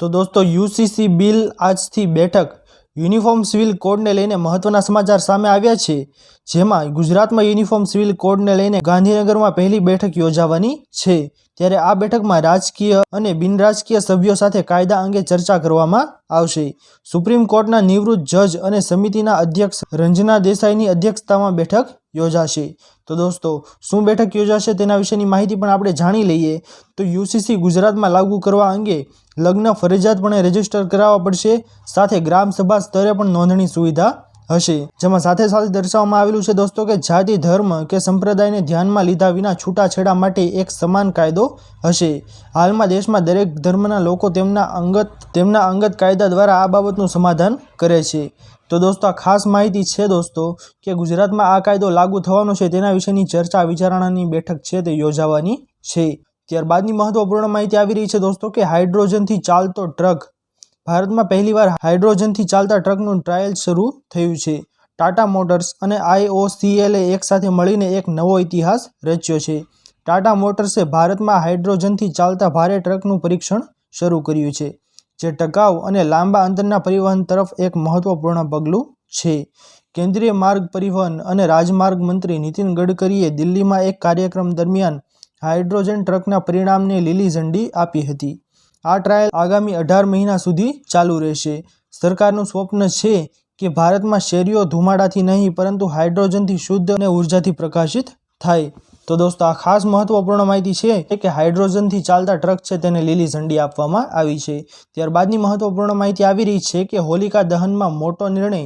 તો દોસ્તો, UCC bill આજથી બેઠક યુનિફોર્મ સિવિલ કોડને લઈને મહત્વના સમાચાર સામે આવ્યા છે, જેમાં ગુજરાતમાં યુનિફોર્મ સિવિલ કોડને લઈને ગાંધીનગરમાં પહેલી બેઠક યોજાવાની છે. ત્યારે આ બેઠકમાં રાજકીય અને બિનરાજકીય સભ્યો સાથે કાયદા અંગે ચર્ચા કરવામાં આવશે. સુપ્રીમ કોર્ટના નિવૃત્ત જજ અને સમિતિના અધ્યક્ષ રંજના દેસાઈની અધ્યક્ષતામાં બેઠક યોજાશે. તો દોસ્તો, શું બેઠક યોજાશે તેના વિશેની માહિતી પણ આપણે જાણી લઈએ. તો યુસીસી ગુજરાતમાં લાગુ કરવા અંગે લગ્ન ફરજિયાતપણે રજિસ્ટર કરાવવા પડશે. સાથે ગ્રામસભા સ્તરે પણ નોંધણી સુવિધા હશે. જેમાં સાથે સાથે દર્શાવવામાં આવેલું છે દોસ્તો કે જાતિ, ધર્મ કે સંપ્રદાયને ધ્યાનમાં લીધા વિના છૂટાછેડા માટે એક સમાન કાયદો હશે. હાલમાં દેશમાં દરેક ધર્મના લોકો તેમના અંગત તેમના અંગત કાયદા દ્વારા આ બાબતનું સમાધાન કરે છે. તો દોસ્તો, આ ખાસ માહિતી છે દોસ્તો કે ગુજરાતમાં આ કાયદો લાગુ થવાનો છે તેના વિશેની ચર્ચા વિચારણાની બેઠક છે તે યોજાવાની છે. ત્યારબાદની મહત્વપૂર્ણ માહિતી આવી રહી છે દોસ્તો કે હાઇડ્રોજનથી ચાલતો ટ્રક ભારતમાં પહેલીવાર હાઇડ્રોજનથી ચાલતા ટ્રકનું ટ્રાયલ શરૂ થયું છે. ટાટા મોટર્સ અને આઈઓસીએલે એકસાથે મળીને એક નવો ઇતિહાસ રચ્યો છે. ટાટા મોટર્સે ભારતમાં હાઇડ્રોજનથી ચાલતા ભારે ટ્રકનું પરીક્ષણ શરૂ કર્યું છે, જે ટકાઉ અને લાંબા અંતરના પરિવહન તરફ એક મહત્વપૂર્ણ પગલું છે. કેન્દ્રીય માર્ગ પરિવહન અને રાજમાર્ગ મંત્રી નીતિન ગડકરીએ દિલ્હીમાં એક કાર્યક્રમ દરમિયાન હાઇડ્રોજન ટ્રકના પરિણામને લીલી ઝંડી આપી હતી. આ ટ્રાયલ આગામી અઢાર મહિના સુધી ચાલુ રહેશે. સરકારનું સ્વપ્ન છે કે ભારતમાં શેરીઓ ધુમાડાથી નહીં, પરંતુ હાઇડ્રોજનથી શુદ્ધ અને ઉર્જાથી પ્રકાશિત થાય. તો દોસ્તો, આ ખાસ મહત્વપૂર્ણ માહિતી છે કે હાઇડ્રોજનથી ચાલતા ટ્રક છે તેને લીલી ઝંડી આપવામાં આવી છે. ત્યારબાદની મહત્વપૂર્ણ માહિતી આવી રહી છે કે હોલિકા દહનમાં મોટો નિર્ણય,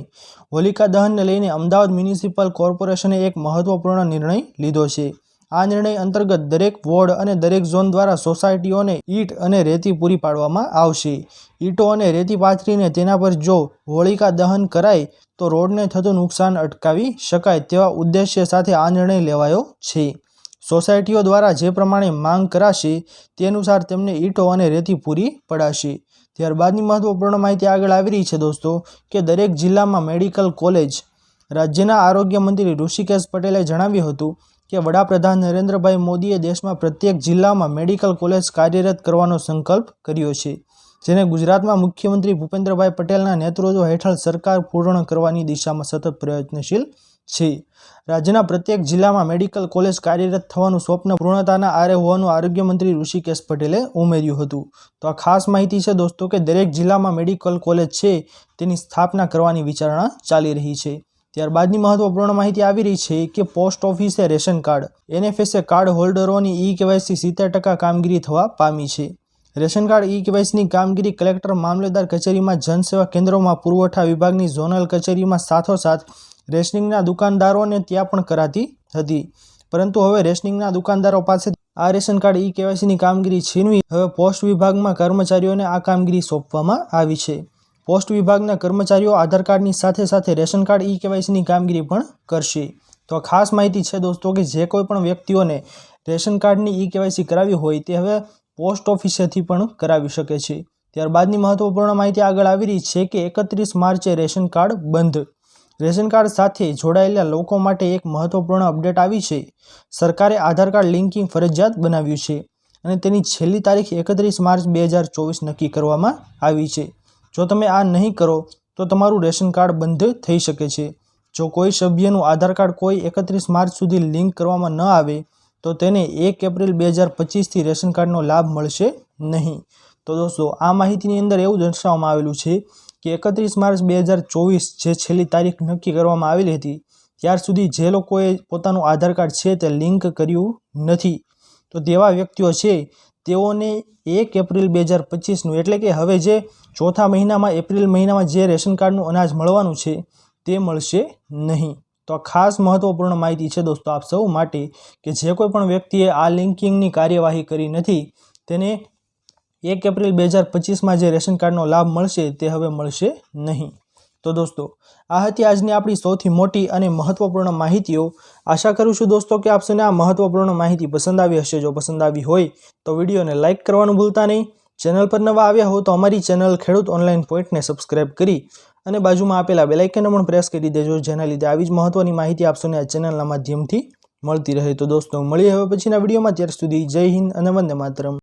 હોલિકા દહનને લઈને અમદાવાદ મ્યુનિસિપલ કોર્પોરેશને એક મહત્વપૂર્ણ નિર્ણય લીધો છે. આ નિર્ણય અંતર્ગત દરેક વોર્ડ અને દરેક ઝોન દ્વારા સોસાયટીઓને ઈંટ અને રેતી પૂરી પાડવામાં આવશે. ઈંટો અને રેતી પાથરીને તેના પર જો હોળિકા દહન કરાય, તો રોડને થતું નુકસાન અટકાવી શકાય તેવા ઉદ્દેશ્ય સાથે આ નિર્ણય લેવાયો છે. સોસાયટીઓ દ્વારા જે પ્રમાણે માંગ કરાશે, તે અનુસાર તેમને ઈંટો અને રેતી પૂરી પડાશે. ત્યારબાદની મહત્વપૂર્ણ માહિતી આગળ આવી રહી છે દોસ્તો, કે દરેક જિલ્લામાં મેડિકલ કોલેજ રાજ્યના આરોગ્ય મંત્રી ઋષિકેશ પટેલે જણાવ્યું હતું કે વડાપ્રધાન નરેન્દ્રભાઈ મોદીએ દેશમાં પ્રત્યેક જિલ્લામાં મેડિકલ કોલેજ કાર્યરત કરવાનો સંકલ્પ કર્યો છે, જેને ગુજરાતમાં મુખ્યમંત્રી ભૂપેન્દ્રભાઈ પટેલના નેતૃત્વ હેઠળ સરકાર પૂર્ણ કરવાની દિશામાં સતત પ્રયત્નશીલ છે. રાજ્યના પ્રત્યેક જિલ્લામાં મેડિકલ કોલેજ કાર્યરત થવાનું સ્વપ્ન પૂર્ણતાના આરે હોવાનું આરોગ્ય મંત્રી ઋષિકેશ પટેલે ઉમેર્યું હતું. તો આ ખાસ માહિતી છે દોસ્તો કે દરેક જિલ્લામાં મેડિકલ કોલેજ છે તેની સ્થાપના કરવાની વિચારણા ચાલી રહી છે. ત્યારબાદની મહત્વપૂર્ણ માહિતી આવી રહી છે કે પોસ્ટ ઓફિસે રેશન કાર્ડ, એનએફએસએ કાર્ડ હોલ્ડરોની ઈ કેવાયસી સિત્તેર ટકા કામગીરી થવા પામી છે. રેશન કાર્ડ ઈ કેવાયસીની કામગીરી કલેક્ટર મામલેદાર કચેરીમાં જનસેવા કેન્દ્રોમાં પુરવઠા વિભાગની ઝોનલ કચેરીમાં સાથોસાથ રેશનિંગના દુકાનદારોને ત્યાં પણ કરાતી હતી. પરંતુ હવે રેશનિંગના દુકાનદારો પાસે આ રેશન કાર્ડ ઈ કેવાયસીની કામગીરી છીનવી, હવે પોસ્ટ વિભાગમાં કર્મચારીઓને આ કામગીરી સોંપવામાં આવી છે. પોસ્ટ વિભાગના કર્મચારીઓ આધાર કાર્ડની સાથે સાથે રેશન કાર્ડ ઈ કેવાયસીની કામગીરી પણ કરશે. તો ખાસ માહિતી છે દોસ્તો કે જે કોઈ પણ વ્યક્તિઓને રેશન કાર્ડની ઈ કેવાયસી કરાવી હોય તે હવે પોસ્ટ ઓફિસેથી પણ કરાવી શકે છે. ત્યારબાદની મહત્વપૂર્ણ માહિતી આગળ આવી રહી છે કે એકત્રીસ માર્ચે રેશન કાર્ડ બંધ. રેશન કાર્ડ સાથે જોડાયેલા લોકો માટે એક મહત્વપૂર્ણ અપડેટ આવી છે. સરકારે આધાર કાર્ડ લિંકિંગ ફરજિયાત બનાવ્યું છે અને તેની છેલ્લી તારીખ એકત્રીસ માર્ચ બે નક્કી કરવામાં આવી છે. જો તમે આ નહીં કરો, તો તમારું રેશન કાર્ડ બંધ થઈ શકે છે. જો કોઈ સભ્યનું આધાર કાર્ડ કોઈ એકત્રીસ માર્ચ સુધી લિંક કરવામાં ન આવે, તો તેને એક એપ્રિલ બે હજાર પચીસથી રેશન કાર્ડનો લાભ મળશે નહીં. તો દોસ્તો, આ માહિતીની અંદર એવું દર્શાવવામાં આવેલું છે કે એકત્રીસ માર્ચ બે હજાર ચોવીસ જે છેલ્લી તારીખ નક્કી કરવામાં આવેલી હતી, ત્યાર સુધી જે લોકોએ પોતાનું આધાર કાર્ડ છે તે લિંક કર્યું નથી. તો તેવા વ્યક્તિઓ છે તેઓને એક એપ્રિલ બે હજાર પચીસનું, એટલે કે હવે જે ચોથા મહિનામાં, એપ્રિલ મહિનામાં જે રેશન કાર્ડનું અનાજ મળવાનું છે, તે મળશે નહીં. તો આ ખાસ મહત્વપૂર્ણ માહિતી છે દોસ્તો આપ સૌ માટે, કે જે કોઈ પણ વ્યક્તિએ આ લિંકિંગની કાર્યવાહી કરી નથી, તેને એક એપ્રિલ બે હજાર પચીસમાં જે રેશન કાર્ડનો લાભ મળશે, તે હવે મળશે નહીં. તો દોસ્તો, આ હતી આજની આપણી સૌથી મોટી અને મહત્વપૂર્ણ માહિતીઓ. આશા કરું છું દોસ્તો કે આપસને આ મહત્વપૂર્ણ માહિતી પસંદ આવી હશે. જો પસંદ આવી હોય તો વિડીયોને લાઇક કરવાનું ભૂલતા નહીં. ચેનલ પર નવા આવ્યા હો તો અમારી ચેનલ ખેડૂત ઓનલાઈન પોઈન્ટને સબસ્ક્રાઇબ કરી અને બાજુમાં આપેલા બેલાઇકનને પણ પ્રેસ કરી દેજો, જેના લીધે આવી જ મહત્વની માહિતી આપશોને આ ચેનલના માધ્યમથી મળતી રહે. તો દોસ્તો, મળીએ હવે પછીના વિડીયોમાં. ત્યાર સુધી જય હિન્દ અને વંદે માતરમ.